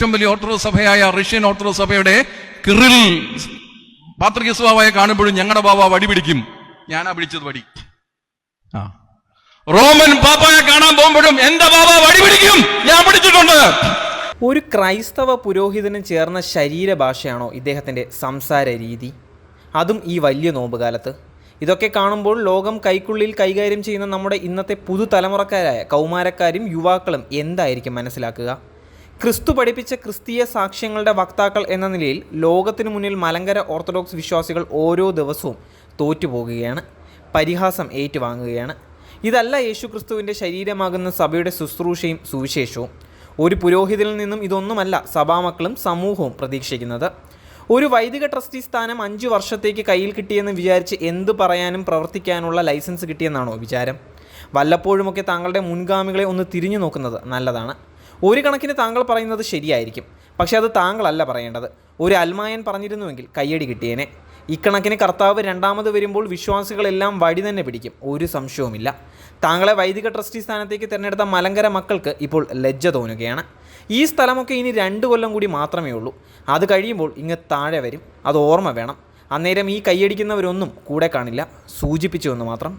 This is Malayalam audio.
ഏറ്റവും വലിയ ഓർത്തഡോക്സ് സഭയായ റഷ്യൻ ഓർത്തഡോക്സ് സഭയുടെ കിറിൽ പാത്രിക സ്വഭാവയെ കാണുമ്പോഴും ഞങ്ങളുടെ ബാബ വടി പിടിക്കും. ഞാനാ പിടിച്ചത് വടി. ആ. റോമൻ പാപ്പായെ കാണാൻ പോകുമ്പോഴും എന്റെ ബാബ വടി പിടിക്കും. ഞാൻ പിടിച്ചിട്ടുണ്ട്. ഒരു ക്രൈസ്തവ പുരോഹിതനും ചേർന്ന ശരീരഭാഷയാണോ ഇദ്ദേഹത്തിന്റെ സംസാര രീതി? അതും ഈ വലിയ നോമ്പുകാലത്ത്. ഇതൊക്കെ കാണുമ്പോൾ ലോകം കൈക്കുള്ളിൽ കൈകാര്യം ചെയ്യുന്ന നമ്മുടെ ഇന്നത്തെ പുതുതലമുറക്കാരായ കൗമാരക്കാരും യുവാക്കളും എന്തായിരിക്കും മനസ്സിലാക്കുക? ക്രിസ്തു പഠിപ്പിച്ച ക്രിസ്തീയ സാക്ഷ്യങ്ങളുടെ വക്താക്കൾ എന്ന നിലയിൽ ലോകത്തിനു മുന്നിൽ മലങ്കര ഓർത്തഡോക്സ് വിശ്വാസികൾ ഓരോ ദിവസവും തോറ്റുപോകുകയാണ്. പരിഹാസം ഏറ്റുവാങ്ങുകയാണ്. ഇതല്ല യേശു ക്രിസ്തുവിന്റെ ശരീരമാകുന്ന സഭയുടെ ശുശ്രൂഷയും സുവിശേഷവും. ഒരു പുരോഹിതനിൽ നിന്നും ഇതൊന്നുമല്ല സഭാമക്കളും സമൂഹവും പ്രതീക്ഷിക്കുന്നത്. ഒരു വൈദിക ട്രസ്റ്റി സ്ഥാനം അഞ്ച് വർഷത്തേക്ക് കയ്യിൽ കിട്ടിയെന്ന് വിചാരിച്ച് എന്ത് പറയാനും പ്രവർത്തിക്കാനുള്ള ലൈസൻസ് കിട്ടിയെന്നാണോ വിചാരം? വല്ലപ്പോഴുമൊക്കെ താങ്കളുടെ മുൻഗാമികളെ ഒന്ന് തിരിഞ്ഞു നോക്കുന്നത് നല്ലതാണ്. ഒരു കണക്കിന് താങ്കൾ പറയുന്നത് ശരിയായിരിക്കും. പക്ഷെ അത് താങ്കളല്ല പറയേണ്ടത്. ഒരു അൽമായൻ പറഞ്ഞിരുന്നുവെങ്കിൽ കയ്യടി കിട്ടിയേനെ. ഇക്കണക്കിന് കർത്താവ് രണ്ടാമത് വരുമ്പോൾ വിശ്വാസികളെല്ലാം വഴി തന്നെ പിടിക്കും. ഒരു സംശയവുമില്ല. താങ്കളെ വൈദിക ട്രസ്റ്റി സ്ഥാനത്തേക്ക് തിരഞ്ഞെടുത്ത മലങ്കര മക്കൾക്ക് ഇപ്പോൾ ലജ്ജ തോന്നുകയാണ്. ഈ സ്ഥലമൊക്കെ ഇനി രണ്ട് കൊല്ലം കൂടി മാത്രമേ ഉള്ളൂ. അത് കഴിയുമ്പോൾ ഇങ്ങ് താഴെ വരും. അത് ഓർമ്മ വേണം. അന്നേരം ഈ കൈയടിക്കുന്നവരൊന്നും കൂടെ കാണില്ല. സൂചിപ്പിച്ചു എന്ന് മാത്രം.